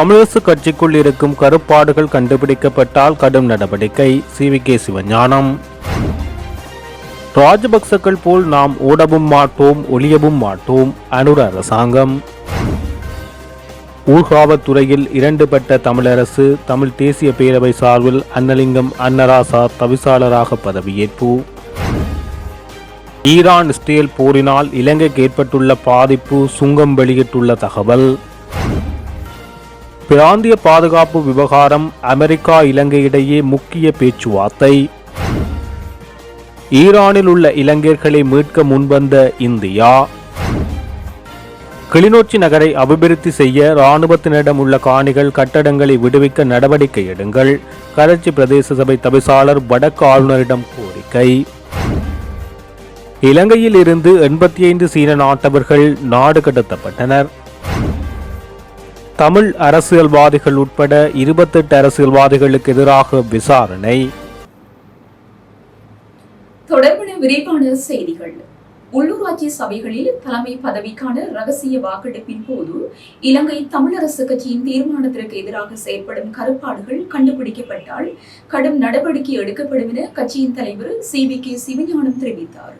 தமிழரசு கட்சிக்குள் இருக்கும் கருப்பாடுகள் கண்டுபிடிக்கப்பட்டால் கடும் நடவடிக்கை. சி. விகே சிவஞானம். ராஜபக்சக்கள் போல் நாம் ஓடவும் மாட்டோம் ஒளியவும் மாட்டோம் அனுர அரசாங்கம். ஊர்காவத்துறையில் இரண்டுபட்ட தமிழரசு தமிழ் தேசிய பேரவை சார்பில் அன்னலிங்கம் அன்னராசா தவிசாளராக பதவியேற்பு. ஈரான் இஸ்ரேல் போரினால் இலங்கைக்கு ஏற்பட்டுள்ள பாதிப்பு சுங்கம் வெளியிட்டுள்ள தகவல். பிராந்திய பாதுகாப்பு விவகாரம் அமெரிக்கா இலங்கை இடையே முக்கிய பேச்சுவார்த்தை. ஈரானில் உள்ள இலங்கையர்களை மீட்க முன்வந்த இந்தியா. கிளிநொச்சி நகரை அபிவிருத்தி செய்ய இராணுவத்தினரிடம் உள்ள காணிகள் கட்டடங்களை விடுவிக்க நடவடிக்கை எடுங்கள் கரைச்சி பிரதேச சபை தவிசாளர் வடக்கு ஆளுநரிடம் கோரிக்கை. இலங்கையில் இருந்து எண்பத்தி ஐந்து சீன நாட்டவர்கள் நாடு கடத்தப்பட்டனர். தமிழ் அரசியல்வாதிகள் உட்பட இருபத்தெட்டு அரசியல்வாதிகளுக்கு எதிராக விசாரணை. தொடர்பான விரிவான செய்திகள். உள்ளூராட்சி சபைகளில் தலைமை பதவிக்கான ரகசிய வாக்கெடுப்பின் போது இலங்கை தமிழரசு கட்சியின் தீர்மானத்திற்கு எதிராக செயற்படும் கருப்பாடுகள் கண்டுபிடிக்கப்பட்டால் கடும் நடவடிக்கை எடுக்கப்படும் என கட்சியின் தலைவர் சி வி கே சிவஞானம் தெரிவித்தார்.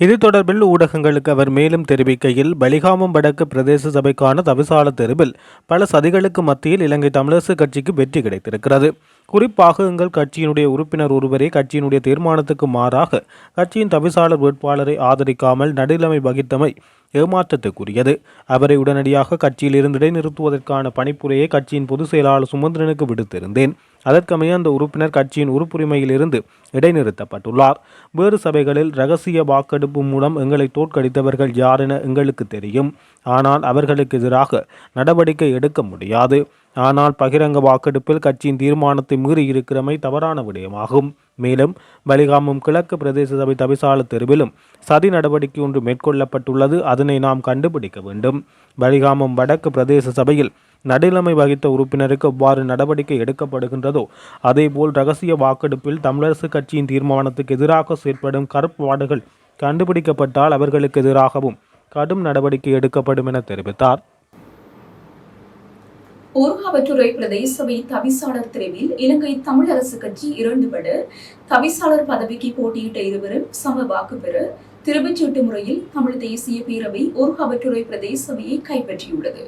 இது தொடர்பில் ஊடகங்களுக்கு அவர் மேலும் தெரிவிக்கையில் பலிகாமம் வடக்கு பிரதேச சபைக்கான தவிசால தெருவில் பல சதிகளுக்கு மத்தியில் இலங்கை தமிழரசு கட்சிக்கு வெற்றி கிடைத்திருக்கிறது. குறிப்பாக எங்கள் கட்சியினுடைய உறுப்பினர் ஒருவரே கட்சியினுடைய தீர்மானத்துக்கு மாறாக கட்சியின் தவிசாளர் வேட்பாளரை ஆதரிக்காமல் நடுநிலைமை வகித்தமை ஏமாற்றத்துக்குரியது. அவரை உடனடியாக கட்சியில் இருந்து இடைநிறுத்துவதற்கான பணிப்புரையை கட்சியின் பொதுச் செயலாளர் சுமந்திரனுக்கு விடுத்திருந்தேன். அதற்கமைய அந்த உறுப்பினர் கட்சியின் உறுப்புரிமையிலிருந்து இடைநிறுத்தப்பட்டுள்ளார். வேறு சபைகளில் ரகசிய வாக்கெடுப்பு மூலம் எங்களை தோற்கடித்தவர்கள் யார் என எங்களுக்கு தெரியும். ஆனால் அவர்களுக்கு எதிராக நடவடிக்கை எடுக்க முடியாது. ஆனால் பகிரங்க வாக்கெடுப்பில் கட்சியின் தீர்மானத்தை மீறி இருக்கிறமை தவறான விடயமாகும். மேலும் பலிகாமம் கிழக்கு பிரதேச சபை தவிசால தெருவிலும் சதி நடவடிக்கை ஒன்று மேற்கொள்ளப்பட்டுள்ளது. அதனை நாம் கண்டுபிடிக்க வேண்டும். பலிகாமம் வடக்கு பிரதேச சபையில் நடுநிலைமை வகித்த உறுப்பினருக்கு எவ்வாறு நடவடிக்கை எடுக்கப்படுகின்றதோ அதேபோல் ரகசிய வாக்கெடுப்பில் தமிழரசு கட்சியின் தீர்மானத்துக்கு எதிராக செயற்படும் கருப்பாடுகள் கண்டுபிடிக்கப்பட்டால் அவர்களுக்கு எதிராகவும் கடும் நடவடிக்கை எடுக்கப்படும் என தெரிவித்தார். ஊர்காவற்றுறை பிரதேச சபை தவிசாளர் தெருவில் இலங்கை தமிழரசு கட்சி இரண்டு இரண்டுபட தவிசாளர் பதவிக்கு போட்டியிட்ட இருவரும் சம வாக்கு பெற. திருப்பச்சீட்டு முறையில் தமிழ் தேசிய பேரவை ஊர்காவற்றுறை பிரதேச சபையை கைப்பற்றியுள்ளது.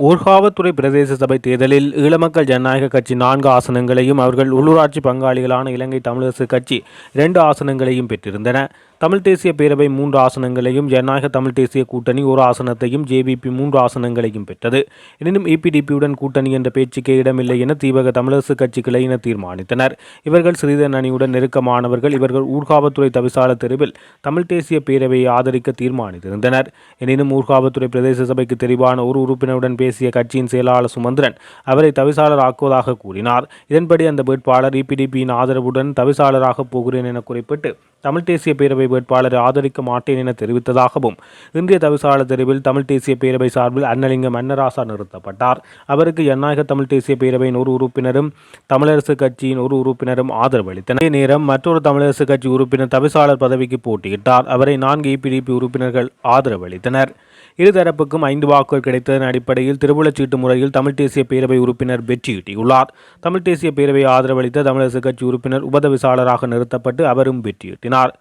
ஊர்காவத்துறை பிரதேச சபை தேர்தலில் ஈழமக்கள் ஜனநாயக கட்சி நான்கு ஆசனங்களையும் அவர்கள் உள்ளூராட்சி பங்காளிகளான இலங்கை தமிழரசு கட்சி இரண்டு ஆசனங்களையும் பெற்றிருந்தன. தமிழ் தேசிய பேரவை மூன்று ஆசனங்களையும் ஜனநாயக தமிழ் தேசிய கூட்டணி ஒரு ஆசனத்தையும் ஜேபிபி மூன்று ஆசனங்களையும் பெற்றது. எனினும் ஏபிடிபியுடன் கூட்டணி என்ற பேச்சுக்கே இடமில்லை என தீவக தமிழரசு கட்சி கிளையினர் தீர்மானித்தனர். இவர்கள் சிறிதன் அணியுடன் நெருக்கமானவர்கள் இவர்கள் ஊர்காவத்துறை தவிசாளர் தெருவில் தமிழ் தேசிய பேரவையை ஆதரிக்க தீர்மானித்திருந்தனர். எனினும் ஊர்காவத்துறை பிரதேச சபைக்கு தெரிவான ஒரு உறுப்பினருடன் பேசிய கட்சியின் செயலாளர் சுமந்திரன் அவரை தவிசாளர் ஆக்குவதாக கூறினார். இதன்படி அந்த வேட்பாளர் இபிடிபியின் ஆதரவுடன் தவிசாளராக போகிறேன் என குறிப்பிட்டு தமிழ் தேசிய பேரவை வேட்பாளரை ஆதரிக்க மாட்டேன் என தெரிவித்ததாகவும் இன்றைய தவிசாளர் தெருவில் தமிழ் தேசிய பேரவை சார்பில் அன்னலிங்கம் அன்னராசா நிறுத்தப்பட்டார். அவருக்கு ஜனநாயக தமிழ் தேசிய பேரவையின் ஒரு உறுப்பினரும் தமிழரசு கட்சியின் ஒரு உறுப்பினரும் ஆதரவு அளித்தனர். அதே நேரம் மற்றொரு தமிழரசு கட்சி உறுப்பினர் தவிசாளர் பதவிக்கு போட்டியிட்டார். அவரை நான்கு இபிடிபி உறுப்பினர்கள் ஆதரவு அளித்தனர். இருதரப்புக்கும் ஐந்து வாக்குகள் கிடைத்ததன் அடிப்படையில் திருவுளச்சீட்டு முறையில் தமிழ் தேசிய பேரவை உறுப்பினர் வெற்றியீட்டியுள்ளார் தமிழ் தேசிய பேரவையை ஆதரவளித்த தமிழரசு கட்சி உறுப்பினர் உபதவிசாளராக நிறுத்தப்பட்டு அவரும் வெற்றியீட்டினார்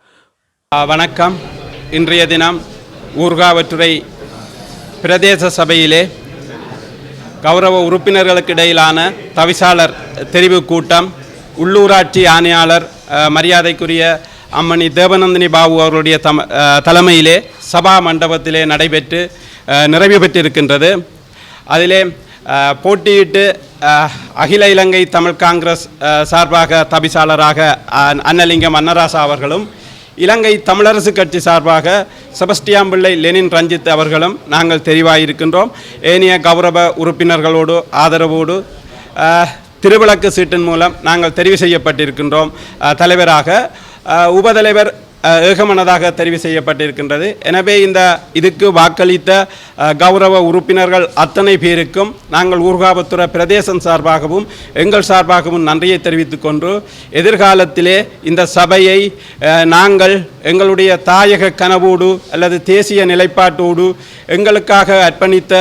வணக்கம். இன்றைய தினம் ஊர்காவற்றுறை பிரதேச சபையிலே கௌரவ உறுப்பினர்களுக்கு இடையிலான தவிசாளர் தெரிவு கூட்டம் உள்ளூராட்சி ஆணையாளர் மரியாதைக்குரிய அம்மணி தேவநந்தினி பாபு அவர்களுடைய தம தலைமையிலே சபா மண்டபத்திலே நடைபெற்று நிறைவு பெற்றிருக்கின்றது. அதிலே போட்டியிட்டு அகில இலங்கை தமிழ் காங்கிரஸ் சார்பாக தபிசாளராக அ, அன்னலிங்கம் அன்னராசா அவர்களும் இலங்கை தமிழரசு கட்சி சார்பாக செபஸ்டியான் பிள்ளை லெனின் ரஞ்சித் அவர்களும் நாங்கள் தெரிவாயிருக்கின்றோம். ஏனைய கௌரவ உறுப்பினர்களோடு ஆதரவோடு திருவிளக்கு சீட்டின் மூலம் நாங்கள் தெரிவு செய்யப்பட்டிருக்கின்றோம். தலைவராக உபதலைவர் ஏகமனதாக தெரிவு செய்யப்பட்டிருக்கின்றது. எனவே இந்த இதுக்கு வாக்களித்த கௌரவ உறுப்பினர்கள் அத்தனை பேருக்கும் நாங்கள் ஊர்காவத்துறை பிரதேசம் சார்பாகவும் எங்கள் சார்பாகவும் நன்றியை தெரிவித்துக் கொண்டு எதிர்காலத்திலே இந்த சபையை நாங்கள் எங்களுடைய தாயக கனவோடு அல்லது தேசிய நிலைப்பாட்டோடு எங்களுக்காக அர்ப்பணித்த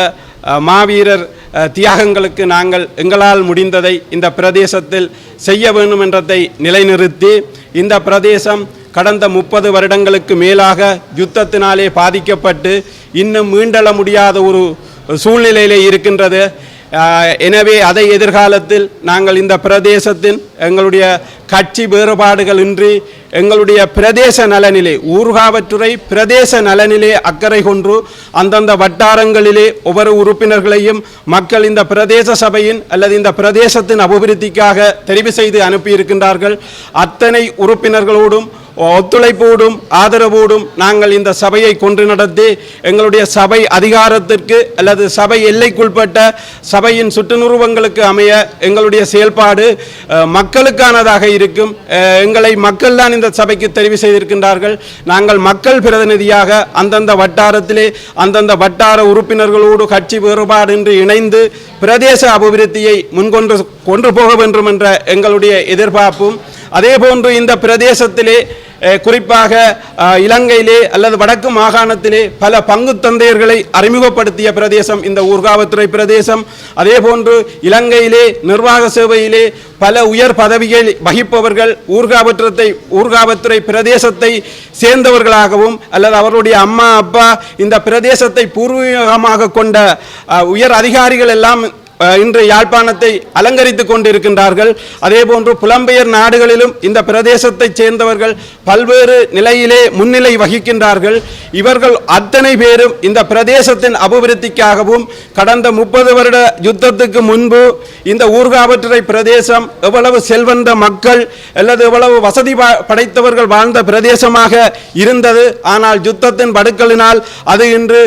மாவீரர் தியாகங்களுக்கு நாங்கள் எங்களால் முடிந்ததை இந்த பிரதேசத்தில் செய்ய வேண்டும் என்றதை நிலைநிறுத்தி இந்த பிரதேசம் கடந்த முப்பது வருடங்களுக்கு மேலாக யுத்தத்தினாலே பாதிக்கப்பட்டு இன்னும் மீண்டள முடியாத ஒரு சூழ்நிலையிலே இருக்கின்றது. எனவே அதை எதிர்காலத்தில் நாங்கள் இந்த பிரதேசத்தின் எங்களுடைய கட்சி வேறுபாடுகள் இன்றி எங்களுடைய பிரதேச நலனிலே ஊர்காவற்றுறை பிரதேச நலனிலே அக்கறை கொன்று அந்தந்த வட்டாரங்களிலே ஒவ்வொரு உறுப்பினர்களையும் மக்கள் இந்த பிரதேச சபையின் அல்லது இந்த பிரதேசத்தின் அபிவிருத்திக்காக தெரிவு செய்து அனுப்பியிருக்கின்றார்கள். அத்தனை உறுப்பினர்களோடும் ஒத்துழைப்போடும் ஆதரவோடும் நாங்கள் இந்த சபையை கொண்டு நடத்தி எங்களுடைய சபை அதிகாரத்திற்கு அல்லது சபை எல்லைக்குட்பட்ட சபையின் சுற்றுநுருவங்களுக்கு அமைய எங்களுடைய செயல்பாடு மக்களுக்கானதாக இருக்கும். எங்களை மக்கள் தான் இந்த சபைக்கு தெரிவு செய்திருக்கின்றார்கள். நாங்கள் மக்கள் பிரதிநிதியாக அந்தந்த வட்டாரத்திலே அந்தந்த வட்டார உறுப்பினர்களோடு கட்சி வேறுபாடின்றி இணைந்து பிரதேச அபிவிருத்தியை முன்கொண்டு கொண்டு போக வேண்டும் என்ற எங்களுடைய எதிர்பார்ப்பும் அதே போன்று இந்த பிரதேசத்திலே குறிப்பாக இலங்கையிலே அல்லது வடக்கு மாகாணத்திலே பல பங்கு தந்தையர்களை அறிமுகப்படுத்திய பிரதேசம் இந்த ஊர்காவத்துறை பிரதேசம். அதே போன்று இலங்கையிலே நிர்வாக சேவையிலே பல உயர் பதவிகள் வகிப்பவர்கள் ஊர்காவற்றத்தை ஊர்காவத்துறை பிரதேசத்தை சேர்ந்தவர்களாகவும் அல்லது அவருடைய அம்மா அப்பா இந்த பிரதேசத்தை பூர்வீகமாக கொண்ட உயர் அதிகாரிகள் எல்லாம் இன்று யாழ்ப்பாணத்தை அலங்கரித்துக் கொண்டிருக்கின்றார்கள். அதேபோன்று புலம்பெயர் நாடுகளிலும் இந்த பிரதேசத்தைச் சேர்ந்தவர்கள் பல்வேறு நிலையிலே முன்னிலை வகிக்கின்றார்கள். இவர்கள் அத்தனை பேரும் இந்த பிரதேசத்தின் அபிவிருத்திக்காகவும் கடந்த முப்பது வருட யுத்தத்துக்கு முன்பு இந்த ஊர்காவற்றை பிரதேசம் எவ்வளவு செல்வந்த மக்கள் அல்லது எவ்வளவு வசதி படைத்தவர்கள் வாழ்ந்த பிரதேசமாக இருந்தது. ஆனால் யுத்தத்தின் படுக்களினால் அது இன்று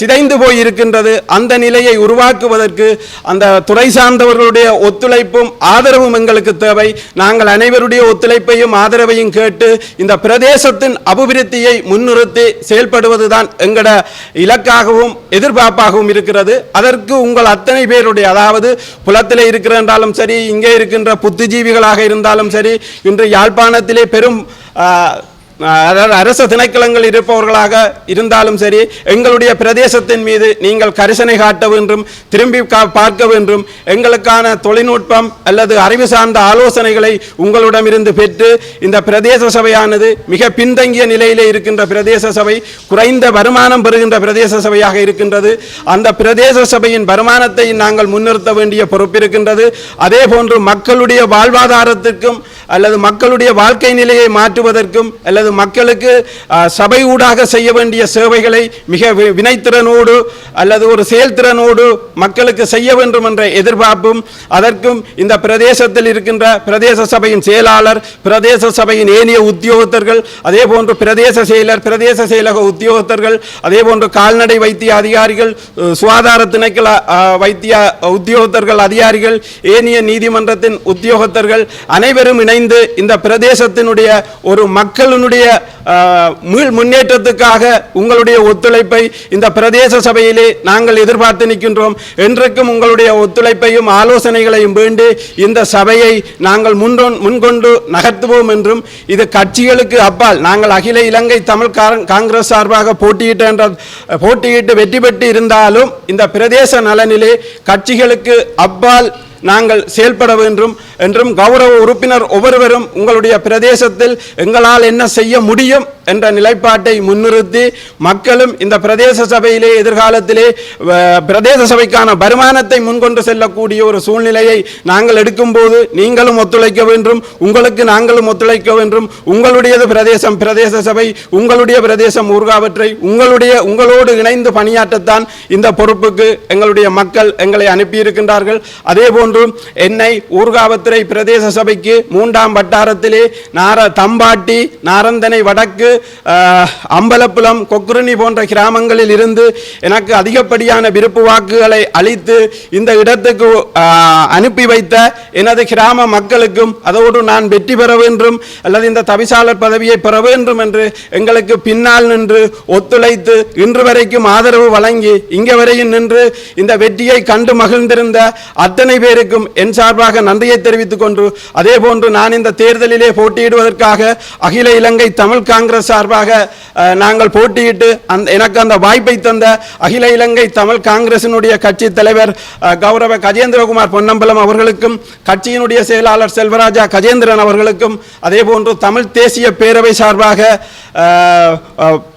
சிதைந்து போய் இருக்கின்றது அந்த நிலையை உருவாக்குவதற்கு அந்த துறை சார்ந்தவர்களுடைய ஒத்துழைப்பும் ஆதரவும் எங்களுக்கு தேவை. நாங்கள் அனைவருடைய ஒத்துழைப்பையும் ஆதரவையும் கேட்டு இந்த பிரதேசத்தின் அபிவிருத்தியை முன்னிறுத்தி செயல்படுவதுதான் எங்களோட இலக்காகவும் எதிர்பார்ப்பாகவும் இருக்கிறது. அதற்கு உங்கள் அத்தனை பேருடைய அதாவது புலத்தில் இருக்கிறாலும் சரி இங்கே இருக்கின்ற புத்திஜீவிகளாக இருந்தாலும் சரி இன்று யாழ்ப்பாணத்திலே பெரும் அதாவது அரச திணைக்களங்கள் இருப்பவர்களாக இருந்தாலும் சரி எங்களுடைய பிரதேசத்தின் மீது நீங்கள் கரிசனை காட்ட வேண்டும் திரும்பி கா- பார்க்க வேண்டும். எங்களுக்கான தொழில்நுட்பம் அல்லது அறிவு சார்ந்த ஆலோசனைகளை உங்களிடமிருந்து பெற்று இந்த பிரதேச சபையானது மிக பின்தங்கிய நிலையிலே இருக்கின்ற பிரதேச சபை குறைந்த வருமானம் பெறுகின்ற பிரதேச சபையாக இருக்கின்றது. அந்த பிரதேச சபையின் வருமானத்தை நாங்கள் முன்னிறுத்த வேண்டிய பொறுப்பு இருக்கின்றது. அதே போன்று மக்களுடைய வாழ்வாதாரத்திற்கும் அல்லது மக்களுடைய வாழ்க்கை நிலையை மாற்றுவதற்கும் அல்லது மக்களுக்கு சபை ஊடாக செய்ய வேண்டிய சேவைகளை மிக வினைத்திறனோடு அல்லது ஒரு செயல்திறனோடு மக்களுக்கு செய்ய வேண்டும் என்ற எதிர்பார்ப்பும் அதற்கும் இந்த பிரதேசத்தில் இருக்கின்ற பிரதேச சபையின் செயலாளர் பிரதேச சபையின் ஏனைய உத்தியோகத்தர்கள் அதே போன்று பிரதேச செயலர் பிரதேச செயலக உத்தியோகத்தர்கள் அதே போன்று கால்நடை வைத்திய அதிகாரிகள் சுகாதார திணைக்கள வைத்திய உத்தியோகத்தர்கள் அதிகாரிகள் ஏனைய நீதிமன்றத்தின் உத்தியோகத்தர்கள் அனைவரும் இணைந்து இந்த பிரதேசத்தினுடைய ஒரு மக்களினுடைய மீள் முன்னேற்றத்துக்காக உங்களுடைய ஒத்துழைப்பை இந்த பிரதேச சபையிலே நாங்கள் எதிர்பார்த்து நிற்கின்றோம். என்றைக்கும் உங்களுடைய ஒத்துழைப்பையும் ஆலோசனைகளையும் வேண்டி இந்த சபையை நாங்கள் முன் முன்கொண்டு நகர்த்துவோம் என்றும் இது கட்சிகளுக்கு அப்பால் நாங்கள் அகில இலங்கை தமிழ் காங்கிரஸ் சார்பாக போட்டியிட்ட என்ற போட்டியிட்டு வெற்றி பெற்று இருந்தாலும் இந்த பிரதேச நலனிலே கட்சிகளுக்கு அப்பால் நாங்கள் செயல்பட வேண்டும் என்றும் கௌரவ உறுப்பினர் ஒவ்வொருவரும் உங்களுடைய பிரதேசத்தில் எங்களால் என்ன செய்ய முடியும் என்ற நிலைப்பாட்டை முன்னிறுத்தி மக்களும் இந்த பிரதேச சபையிலே எதிர்காலத்திலே பிரதேச சபைக்கான வருமானத்தை முன்கொண்டு செல்லக்கூடிய ஒரு சூழ்நிலையை நாங்கள் எடுக்கும்போது நீங்களும் ஒத்துழைக்க வேண்டும் உங்களுக்கு நாங்களும் ஒத்துழைக்க வேண்டும். உங்களுடையது பிரதேசம் பிரதேச சபை உங்களுடைய பிரதேசம் ஊர்காவற்றை உங்களுடைய உங்களோடு இணைந்து பணியாற்றத்தான் இந்த பொறுப்புக்கு எங்களுடைய மக்கள் எங்களை அனுப்பியிருக்கின்றார்கள். அதே போன்று என்னை ஊர்காவத்துறை பிரதேச சபைக்கு மூன்றாம் வட்டாரத்திலே நார தம்பாட்டி நாரந்தனை வடக்கு அம்பலப்புலம் கொக்குரணி போன்ற கிராமங்களில் இருந்து எனக்கு அதிகப்படியான விருப்பு வாக்குகளை அளித்து இந்த இடத்துக்கு அனுப்பி வைத்த எனது கிராம மக்களுக்கும் அதோடு நான் வெற்றி பெற வேண்டும் அல்லது இந்த தவிசாளர் பதவியை பெற வேண்டும் என்று எங்களுக்கு பின்னால் நின்று ஒத்துழைத்து இன்று வரைக்கும் ஆதரவு வழங்கி இங்கே வரையும் நின்று இந்த வெற்றியை கண்டு மகிழ்ந்திருந்த அத்தனை பேர் பேருக்கும் என் சார்பாக நன்றியை தெரிவித்துக் கொண்டு அதே போன்று நான் இந்த தேர்தலிலே போட்டியிடுவதற்காக அகில இலங்கை தமிழ் காங்கிரஸ் சார்பாக நாங்கள் போட்டியிட்டு அந்த எனக்கு அந்த வாய்ப்பை தந்த அகில இலங்கை தமிழ் காங்கிரசினுடைய கட்சி தலைவர் கௌரவ கஜேந்திரகுமார் பொன்னம்பலம் அவர்களுக்கும் கட்சியினுடைய செயலாளர் செல்வராஜா கஜேந்திரன் அவர்களுக்கும் அதே போன்று தமிழ் தேசிய பேரவை சார்பாக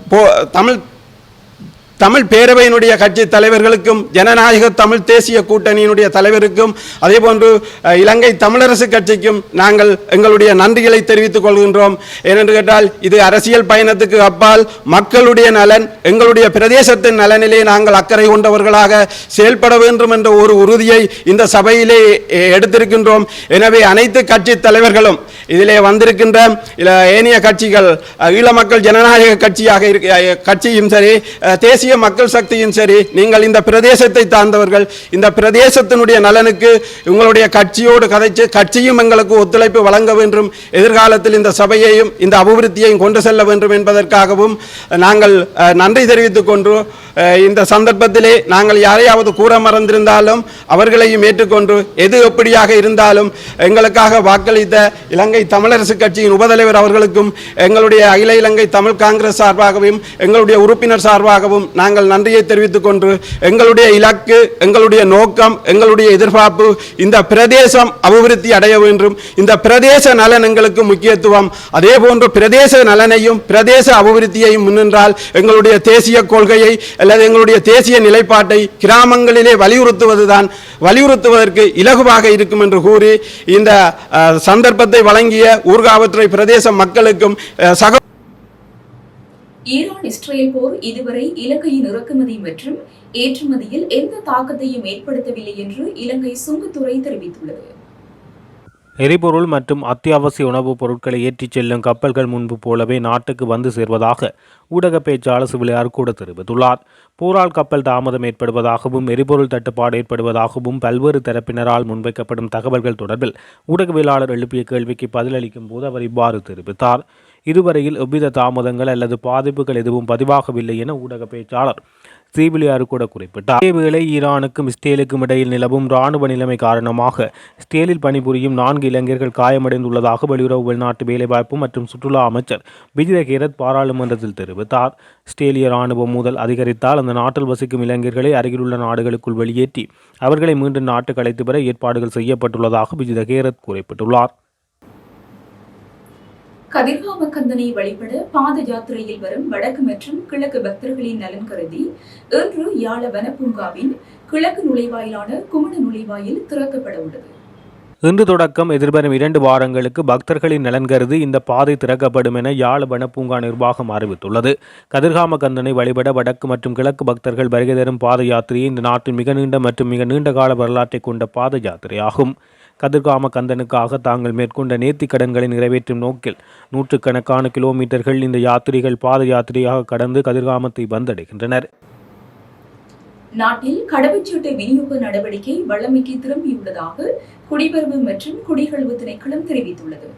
போ- தமிழ் தமிழ் பேரவையினுடைய கட்சி தலைவர்களுக்கும் ஜனநாயக தமிழ் தேசிய கூட்டணியினுடைய தலைவருக்கும் அதேபோன்று இலங்கை தமிழரசு கட்சிக்கும் நாங்கள் எங்களுடைய நன்றிகளை தெரிவித்துக் கொள்கின்றோம். ஏனென்று கேட்டால் இது அரசியல் பயணத்துக்கு அப்பால் மக்களுடைய நலன் எங்களுடைய பிரதேசத்தின் நலனிலே நாங்கள் அக்கறை கொண்டவர்களாக செயல்பட வேண்டும் என்ற ஒரு உறுதியை இந்த சபையிலே எடுத்திருக்கின்றோம். எனவே அனைத்து கட்சி தலைவர்களும் இதிலே வந்திருக்கின்ற ஏனைய கட்சிகள் ஈழ மக்கள் ஜனநாயக கட்சியாக இருக்க கட்சியும் சரி தேசிய தேசிய மக்கள் சக்தியும் சரி நீங்கள் இந்த பிரதேசத்தை சார்ந்தவர்கள் இந்த பிரதேசத்தினுடைய நலனுக்கு உங்களுடைய கட்சியோடு கதைச்சு கட்சியும் எங்களுக்கு ஒத்துழைப்பு வழங்க வேண்டும். எதிர்காலத்தில் இந்த சபையையும் இந்த அபிவிருத்தியையும் கொண்டு செல்ல வேண்டும் என்பதற்காகவும் நாங்கள் நன்றி தெரிவித்துக் கொண்டு இந்த சந்தர்ப்பத்திலே நாங்கள் யாரையாவது கூற மறந்திருந்தாலும் அவர்களையும் ஏற்றுக்கொண்டு எது எப்படியாக இருந்தாலும் எங்களுக்காக வாக்களித்த இலங்கை தமிழரசு கட்சியின் உபதலைவர் அவர்களுக்கும் எங்களுடைய அகில இலங்கை தமிழ் காங்கிரஸ் சார்பாகவும் எங்களுடைய உறுப்பினர் சார்பாகவும் நாங்கள் நன்றியை தெரிவித்துக் கொண்டு எங்களுடைய இலக்கு எங்களுடைய நோக்கம் எங்களுடைய எதிர்பார்ப்பு இந்த பிரதேசம் அபிவிருத்தி அடைய வேண்டும். இந்த பிரதேச நலன் எங்களுக்கு முக்கியத்துவம். அதே போன்று பிரதேச நலனையும் பிரதேச அபிவிருத்தியையும் முன்னின்றால் எங்களுடைய தேசிய கொள்கையை அல்லது எங்களுடைய தேசிய நிலைப்பாட்டை கிராமங்களிலே வலியுறுத்துவதுதான் வலியுறுத்துவதற்கு இலகுவாக இருக்கும் என்று கூறி இந்த சந்தர்ப்பத்தை வழங்கிய ஊர்காவற்றை பிரதேச மக்களுக்கும் சக ஈரான் இஸ்ரேல் போர் இதுவரை இலங்கையின் இறக்குமதி மற்றும் ஏற்றுமதியில் எந்த தாக்கத்தையும் ஏற்படுத்தவில்லை என்று இலங்கை சுங்கத்துறை தெரிவித்துள்ளது. எரிபொருள் மற்றும் அத்தியாவசிய உணவுப் பொருட்களை ஏற்றிச் செல்லும் கப்பல்கள் முன்பு போலவே நாட்டுக்கு வந்து சேர்வதாக ஊடக பேச்சாளர் சிவிலியார் கூட தெரிவித்துள்ளார். போரால் கப்பல் தாமதம் ஏற்படுவதாகவும் எரிபொருள் தட்டுப்பாடு ஏற்படுவதாகவும் பல்வேறு தரப்பினரால் முன்வைக்கப்படும் தகவல்கள் தொடர்பில் ஊடகவியலாளர் எழுப்பிய கேள்விக்கு பதிலளிக்கும் போது அவர் இவ்வாறு தெரிவித்தார். இதுவரையில் எவ்வித தாமதங்கள் அல்லது பாதிப்புகள் எதுவும் பதிவாகவில்லை என ஊடக பேச்சாளர் சீபிலியாரு கூட குறிப்பிட்டார். இதேவேளை ஈரானுக்கும் இஸ்ரேலுக்கும் இடையில் நிலவும் இராணுவ நிலைமை காரணமாக இஸ்ரேலில் பணிபுரியும் நான்கு இளைஞர்கள் காயமடைந்துள்ளதாக வெளியுறவு வெளிநாட்டு வேலைவாய்ப்பு மற்றும் சுற்றுலா அமைச்சர் விஜய கேரத் பாராளுமன்றத்தில் தெரிவித்தார். இஸ்ரேலிய இராணுவம் முதல் அதிகரித்தால் அந்த நாட்டில் வசிக்கும் இளைஞர்களை அருகிலுள்ள நாடுகளுக்குள் வெளியேற்றி அவர்களை மீண்டும் நாட்டுக்கு அழைத்து பெற ஏற்பாடுகள் செய்யப்பட்டுள்ளதாக விஜய கேரத் குறிப்பிட்டுள்ளார். கதிர்காம கந்தனை வழிபட பாத யாத்திரையில் வரும் வடக்கு மற்றும் கிழக்கு பக்தர்களின் நலன் கருதி இன்று யாழ வனப்பூங்காவின் கிழக்கு நுழைவாயிலான குமண நுழைவாயில் திறக்கப்பட உள்ளது. இன்று தொடக்கம் எதிர்வரும் இரண்டு வாரங்களுக்கு பக்தர்களின் நலன் கருதி இந்த பாதை திறக்கப்படும் என யாழ் வனப்பூங்கா நிர்வாகம் அறிவித்துள்ளது. கதிர்காம கந்தனை வழிபட வடக்கு மற்றும் கிழக்கு பக்தர்கள் வருகை தரும் பாத யாத்திரை இந்த நாட்டின் மிக நீண்ட மற்றும் மிக நீண்ட கால வரலாற்றை கொண்ட பாத யாத்திரையாகும். கதிர்காம கந்தனுக்காக தாங்கள் மேற்கொண்ட நேர்த்திக் கடன்களை நிறைவேற்றும் நோக்கில் நூற்றுக்கணக்கான கிலோமீட்டர்கள் இந்த யாத்திரிகள் பாத யாத்திரையாக கடந்து கதிர்காமத்தை வந்தடைகின்றனர். நாட்டில் கடவுச்சீட்டு விநியோக நடவடிக்கை வளமைக்கு திரும்பியுள்ளதாக குடிபெருமை மற்றும் குடிகழ்வு திணைக்களம் தெரிவித்துள்ளது.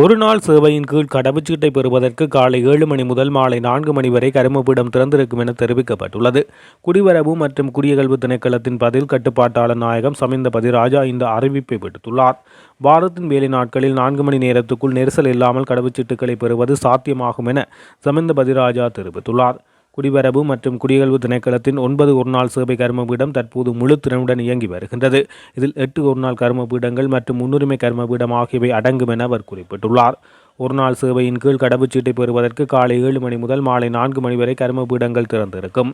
ஒரு நாள் சேவையின் கீழ் கடவுச்சீட்டை பெறுவதற்கு காலை ஏழு மணி முதல் மாலை நான்கு மணி வரை கருமபீடம் திறந்திருக்கும் என தெரிவிக்கப்பட்டுள்ளது. குடிவரவு மற்றும் குடியகல்வு திணைக்களத்தின் பதில் கட்டுப்பாட்டாளர் நாயகம் சமிந்த பதிராஜா இந்த அறிவிப்பை விடுத்துள்ளார். வாரத்தின் வேலை நாட்களில் நான்கு மணி நேரத்துக்குள் நெரிசல் இல்லாமல் கடவுச்சீட்டுகளை பெறுவது சாத்தியமாகும் என சமிந்த பதிராஜா தெரிவித்துள்ளார். குடிவரவு மற்றும் குடியகல்வு திணைக்களத்தின் ஒன்பது ஒருநாள் சேவை கர்மபீடம் தற்போது முழு திறனுடன் இயங்கி வருகின்றது. இதில் எட்டு ஒருநாள் கர்மபீடங்கள் மற்றும் முன்னுரிமை கர்மபீடம் ஆகியவை அடங்கும் என அவர் குறிப்பிட்டுள்ளார். ஒருநாள் சேவையின் கீழ் கடவுச்சீட்டை பெறுவதற்கு காலை ஏழு மணி முதல் மாலை நான்கு மணி வரை கர்மபீடங்கள் திறந்திருக்கும்.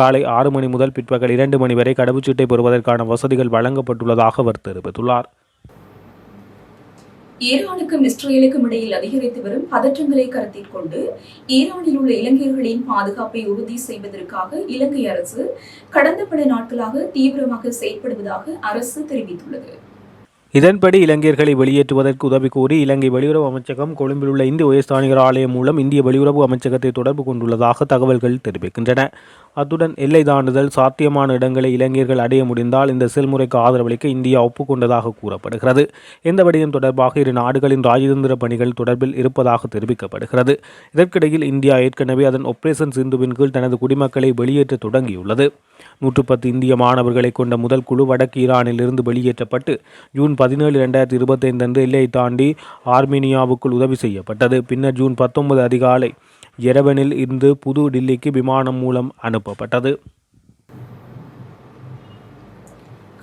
காலை ஆறு மணி முதல் பிற்பகல் இரண்டு மணி வரை கடவுச்சீட்டை பெறுவதற்கான வசதிகள் வழங்கப்பட்டுள்ளதாக அவர் தெரிவித்துள்ளார். ஈரானுக்கும் இஸ்ரேலுக்கும் இடையில் அதிகரித்து வரும் பதற்றங்களை கருத்தில் கொண்டு ஈரானில் உள்ள இலங்கையர்களின் பாதுகாப்பை உறுதி செய்வதற்காக இலங்கை அரசு கடந்த பல நாட்களாக தீவிரமாக செயல்படுவதாக அரசு தெரிவித்துள்ளது. இதன்படி இலங்கையர்களை வெளியேற்றுவதற்கு உதவி கோரி இலங்கை வெளியுறவு அமைச்சகம் கொழும்பில் உள்ள இந்திய உயர்ஸ்தானிகர் ஆலயம் மூலம் இந்திய வெளியுறவு அமைச்சகத்தை தொடர்பு கொண்டுள்ளதாக தகவல்கள் தெரிவிக்கின்றன. அத்துடன் எல்லை தாண்டுதல் சாத்தியமான இடங்களை இலங்கையர்கள் அடைய முடிந்தால் இந்த செயல்முறைக்கு ஆதரவளிக்க இந்தியா ஒப்புக்கொண்டதாக கூறப்படுகிறது. இந்த விடயம் தொடர்பாக இரு நாடுகளின் ராஜதந்திர பணிகள் தொடர்பில் இருப்பதாக தெரிவிக்கப்படுகிறது. இதற்கிடையில் இந்தியா ஏற்கனவே அதன் ஒப்ரேஷன் சிந்துவின் கீழ் தனது குடிமக்களை வெளியேற்ற தொடங்கியுள்ளது. நூற்று பத்து இந்திய மாணவர்களை கொண்ட முதல் குழு வடக்கு ஈரானில் இருந்து வெளியேற்றப்பட்டு ஜூன் பதினேழு இரண்டாயிரத்தி இருபத்தைந்து அன்று எல்லையை தாண்டி ஆர்மீனியாவுக்குள் உதவி செய்யப்பட்டது. பின்னர் ஜூன் பத்தொன்பது அதிகாலை எரவனில் இருந்து புது டில்லிக்கு விமானம் மூலம் அனுப்பப்பட்டது.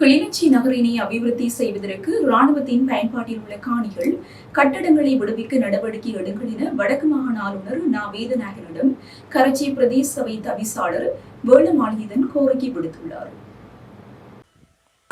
கிளிநொச்சி நகரினை அபிவிருத்தி செய்வதற்கு ராணுவத்தின் பயன்பாட்டில் உள்ள காணிகள் கட்டடங்களை விடுவிக்க நடவடிக்கை எடுங்கள் என வடக்கு மாகாண ஆளுநர் நா. வேதநாயகனிடம் கரச்சி பிரதேச சபை தவிசாளர் வேளமாளியதன் கோரிக்கை விடுத்துள்ளார்.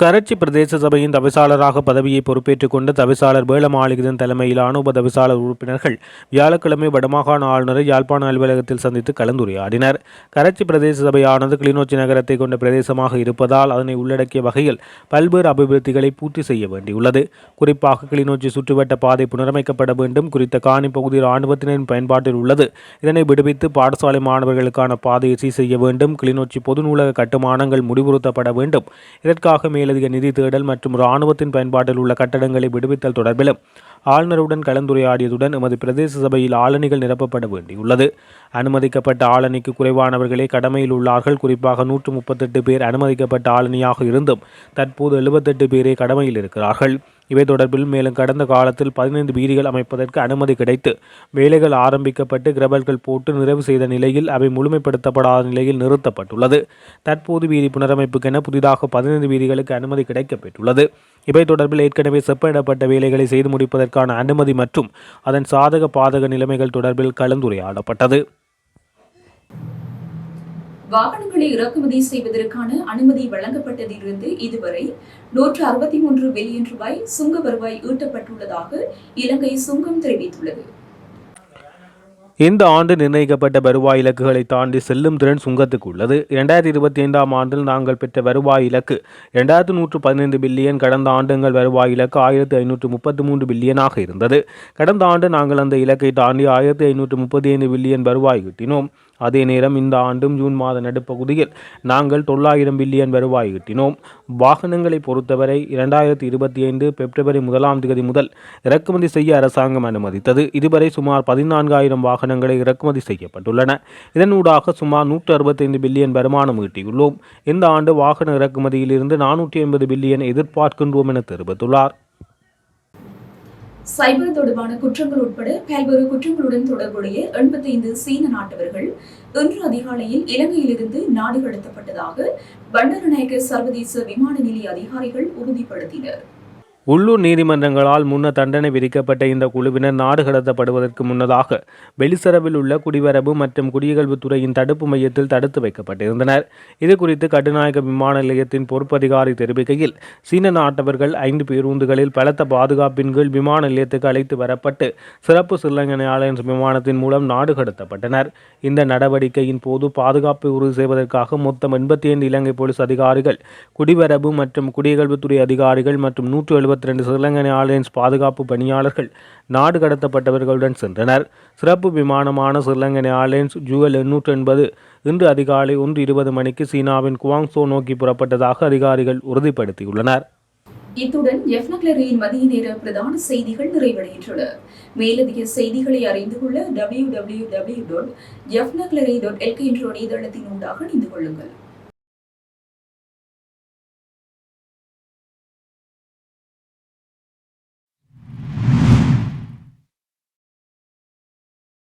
கரட்சி பிரதேச சபையின் தவிசாளராக பதவியை பொறுப்பேற்றுக் கொண்ட தவிசாளர் வேளமாளிகதன் தலைமையிலான உப தவிசாளர் உறுப்பினர்கள் வியாழக்கிழமை வடமாகாண ஆளுநரை யாழ்ப்பாண அலுவலகத்தில் சந்தித்து கலந்துரையாடினர். கரட்சி பிரதேச சபையானது கிளிநொச்சி நகரத்தை கொண்ட பிரதேசமாக இருப்பதால் அதனை உள்ளடக்கிய வகையில் பல்வேறு அபிவிருத்திகளை பூர்த்தி செய்ய வேண்டியுள்ளது. குறிப்பாக கிளிநொச்சி சுற்றுவட்ட பாதை புனரமைக்கப்பட வேண்டும் குறித்த காணி பகுதி இராணுவத்தினரின் பயன்பாட்டில் உள்ளது. இதனை விடுவித்து பாடசாலை மாணவர்களுக்கான பாதையை சீர் செய்ய வேண்டும். கிளிநொச்சி பொது நூலக கட்டுமானங்கள் முடிவுறுத்தப்பட வேண்டும். இதற்காக மேலதிக நிதி தேடல் மற்றும் இராணுவத்தின் பயன்பாட்டில் உள்ள கட்டடங்களை விடுவித்தல் தொடர்பிலும் ஆளுநருடன் கலந்துரையாடியதுடன் எமது பிரதேச சபையில் ஆளணிகள் நிரப்பப்பட வேண்டியுள்ளது. அனுமதிக்கப்பட்ட ஆளணிக்கு குறைவானவர்களே கடமையில் உள்ளார்கள். குறிப்பாக நூற்று முப்பத்தெட்டு பேர் அனுமதிக்கப்பட்ட ஆளணியாக இருந்தும் தற்போது எழுபத்தெட்டு பேரே கடமையில் இருக்கிறார்கள். இவை தொடர்பில் மேலும் கடந்த காலத்தில் பதினைந்து வீதிகள் அமைப்பதற்கு அனுமதி கிடைத்து வேலைகள் ஆரம்பிக்கப்பட்டு கிரபல்கள் போட்டு நிறைவு செய்த நிலையில் அவை முழுமைப்படுத்தப்படாத நிலையில் நிறுத்தப்பட்டுள்ளது. தற்போது வீதி புனரமைப்புக்கென புதிதாக பதினைந்து வீதிகளுக்கு அனுமதி கிடைக்கப்பெற்றுள்ளது. இவை தொடர்பில் ஏற்கனவே செப்பனிடப்பட்ட வேலைகளை செய்து முடிப்பதற்கான அனுமதி மற்றும் அதன் சாதக பாதக நிலைமைகள் தொடர்பில் கலந்துரையாடப்பட்டது. வாகனங்களை இறக்குமதி செய்வதற்கான அனுமதி வழங்கப்பட்டதிலிருந்து இதுவரை நூற்று அறுபத்தி மூன்று பில்லியன் ரூபாய் சுங்க வருவாய் ஈட்டப்பட்டுள்ளதாக இலங்கை சுங்கம் தெரிவித்துள்ளது. இந்த ஆண்டு நிர்ணயிக்கப்பட்ட வருவாய் இலக்குகளை தாண்டி செல்லும் திறன் சுங்கத்துக்கு உள்ளது. இரண்டாயிரத்தி இருபத்தி ஐந்தாம் ஆண்டில் நாங்கள் பெற்ற வருவாய் இலக்கு இரண்டாயிரத்து நூற்று பதினைந்து பில்லியன் கடந்த ஆண்டுங்கள் வருவாய் இலக்கு ஆயிரத்தி ஐநூற்று முப்பத்தி மூன்று பில்லியனாக இருந்தது. கடந்த ஆண்டு நாங்கள் அந்த இலக்கை தாண்டி ஆயிரத்தி ஐநூற்று முப்பத்தி ஐந்து பில்லியன் வருவாய் ஈட்டினோம். அதே நேரம் இந்த ஆண்டும் ஜூன் மாத நடுப்பகுதியில் நாங்கள் தொள்ளாயிரம் பில்லியன் வருவாய் ஈட்டினோம். வாகனங்களை பொறுத்தவரை இரண்டாயிரத்தி இருபத்தி ஐந்து பிப்ரவரி முதலாம் தேதி முதல் இறக்குமதி செய்ய அரசாங்கம் அனுமதித்தது. இதுவரை சுமார் பதினான்காயிரம் வாகனங்களை இறக்குமதி செய்யப்பட்டுள்ளன. இதனூடாக சுமார் நூற்று அறுபத்தைந்து பில்லியன் வருமானம் ஈட்டியுள்ளோம். இந்த ஆண்டு வாகன இறக்குமதியிலிருந்து நானூற்றி ஐம்பது பில்லியன் எதிர்பார்க்கின்றோம் என தெரிவித்துள்ளார். சைபர் தொடர்பான குற்றங்கள் உட்பட பல்வேறு குற்றங்களுடன் தொடர்புடைய எண்பத்தி ஐந்து சீன நாட்டவர்கள் இன்று அதிகாலையில் இலங்கையிலிருந்து நாடு கடத்தப்பட்டதாக பண்டரநாயக்க சர்வதேச விமான நிலைய அதிகாரிகள் உறுதிப்படுத்தினர். உள்ளூர் நீதிமன்றங்களால் முன்னர் தண்டனை விதிக்கப்பட்ட இந்த குழுவினர் நாடு கடத்தப்படுவதற்கு முன்னதாக வெளிசரவில் உள்ள குடிவரவு மற்றும் குடியகல்வுத்துறையின் தடுப்பு மையத்தில் தடுத்து வைக்கப்பட்டிருந்தனர். இது குறித்து கட்டுநாயக விமான நிலையத்தின் பொறுப்பதிகாரி தெரிவிக்கையில் சீன நாட்டவர்கள் ஐந்து பேருந்துகளில் பலத்த பாதுகாப்பின் கீழ் விமான நிலையத்துக்கு அழைத்து வரப்பட்டு சிறப்பு சில்லங்கனை ஏர்லைன்ஸ் விமானத்தின் மூலம் நாடு கடத்தப்பட்டனர். இந்த நடவடிக்கையின் போது பாதுகாப்பை உறுதி செய்வதற்காக மொத்தம் எண்பத்தி ஐந்து இலங்கை போலீஸ் அதிகாரிகள் குடிவரவு மற்றும் குடியகல்வுத்துறை அதிகாரிகள் மற்றும் நூற்று எழுபத்தி இருபத்தி ரெண்டு சிலங்கனை ஏர்லைன்ஸ் பாதுகாப்பு பணியாளர்கள் நாடு கடத்தப்பட்டவர்களுடன் சென்றனர். சிறப்பு விமானமான சிலங்கனை ஏர்லைன்ஸ் ஜூவல் எண்ணூற்று எண்பது இன்று அதிகாலை ஒன்று இருபது மணிக்கு சீனாவின் குவாங்சோ நோக்கி புறப்பட்டதாக அதிகாரிகள் உறுதிப்படுத்தியுள்ளனர். இத்துடன் எஃப்னக்லரியின் மதிய நேர பிரதான செய்திகள் நிறைவடைகின்றன. மேலதிக செய்திகளை அறிந்து கொள்ள டபிள்யூ டபிள்யூ டபிள்யூ டாட் எஃப்னக்லரி டாட் எல்கே என்ற இணையதளத்தின் ஊடாக இணைந்து கொள்ளுங்கள்.